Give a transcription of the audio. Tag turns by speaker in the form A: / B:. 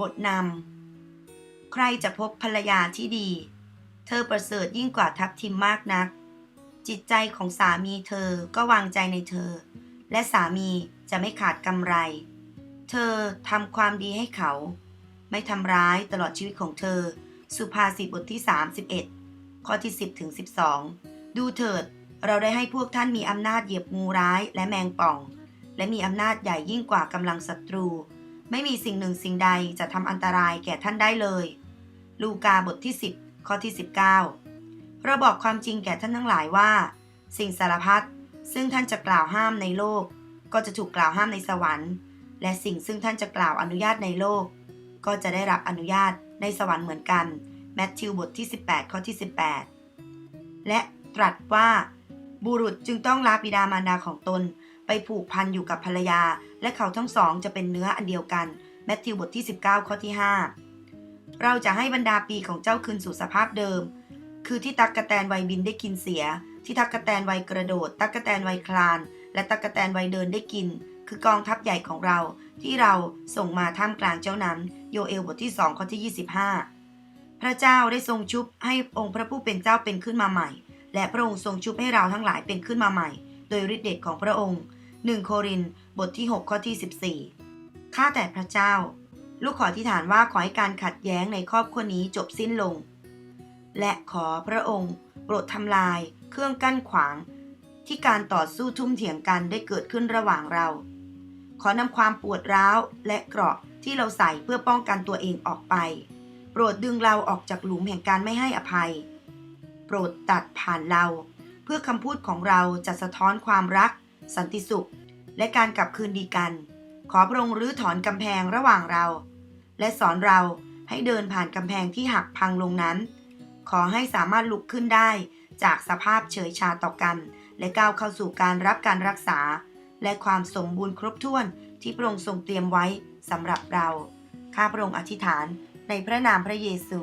A: บทนำใครจะพบภรรยาที่ดี เธอประเสริฐยิ่งกว่าทัพทิมมากนัก จิตใจของสามีเธอก็วางใจในเธอ และสามีจะไม่ขาดกำไร เธอทำความดีให้เขา ไม่ทำร้ายตลอดชีวิตของเธอ สุภาษิตบทที่ 31 ข้อที่ 10ถึง12 ดูเถิดเราได้ให้พวกท่านมีอำนาจเหยียบงูร้ายและแมงป่อง และมีอำนาจใหญ่ยิ่งกว่ากำลังศัตรู ไม่มีสิ่งหนึ่งสิ่งใดจะทำอันตรายแก่ท่านได้เลย ลูกาบทที่ 10 ข้อที่ 19 เราบอกความจริงแก่ท่านทั้งหลายว่า สิ่งสารพัดซึ่งท่านจะกล่าวห้ามในโลก ก็จะถูกกล่าวห้ามในสวรรค์ และสิ่งซึ่งท่านจะกล่าวอนุญาตในโลก ก็จะได้รับอนุญาตในสวรรค์เหมือนกันแมทธิวบทที่ 18 ข้อที่ 18 และตรัสว่าบุรุษจึงต้องลาบิดามารดาของตน ไปผูกพันอยู่กับภรรยา และเขาทั้งสองจะเป็นเนื้ออันเดียวกันแมทธิวบทที่ 19 ข้อที่ 5 เราจะให้บรรดาปีของเจ้าคืนสู่สภาพเดิม คือที่ตักกะแตนไวบินได้กินเสีย ที่ตักกะแตนไวกระโดด ตักกะแตนไวคลาน และตักกะแตนไวเดินได้กิน คือกองทัพใหญ่ของเรา ที่เราส่งมาท่ามกลางเจ้านั้น โยเอลบทที่2ข้อที่ 25 พระเจ้าได้ทรงชุบให้องค์พระผู้เป็นเจ้าเป็นขึ้นมาใหม่ และพระองค์ทรงชุบให้เราทั้งหลายเป็นขึ้นมาใหม่ โดยฤทธิเดชของพระองค์ 1 โครินบทที่ 6 ข้อที่ 14 ข้าแต่พระเจ้า ลูกขอที่ฐานว่าขอให้การขัดแย้งในครอบครัวนี้จบสิ้นลง และขอพระองค์ โปรดทำลายเครื่องกั้นขวาง ที่การต่อสู้ทุ่มเถียงกันได้เกิดขึ้นระหว่างเรา ขอนำความปวดร้าวและเกราะที่เราใส่เพื่อป้องกันตัวเองออกไป โปรดดึงเราออกจากหลุมแห่งการไม่ให้อภัย โปรดตัดผ่านเรา เพื่อคำพูดของเราจะสะท้อนความรัก สันติสุข และการกลับคืนดีกัน ขอพระองค์รื้อถอนกำแพงระหว่างเรา และสอนเราให้เดินผ่านกำแพงที่หักพังลงนั้น ขอให้สามารถลุกขึ้นได้จากสภาพเฉยชาต่อกัน และก้าวเข้าสู่การรับการรักษา และความสมบูรณ์ครบถ้วนที่พระองค์ทรงเตรียมไว้สำหรับเรา ข้าพระองค์อธิษฐานในพระนามพระเยซู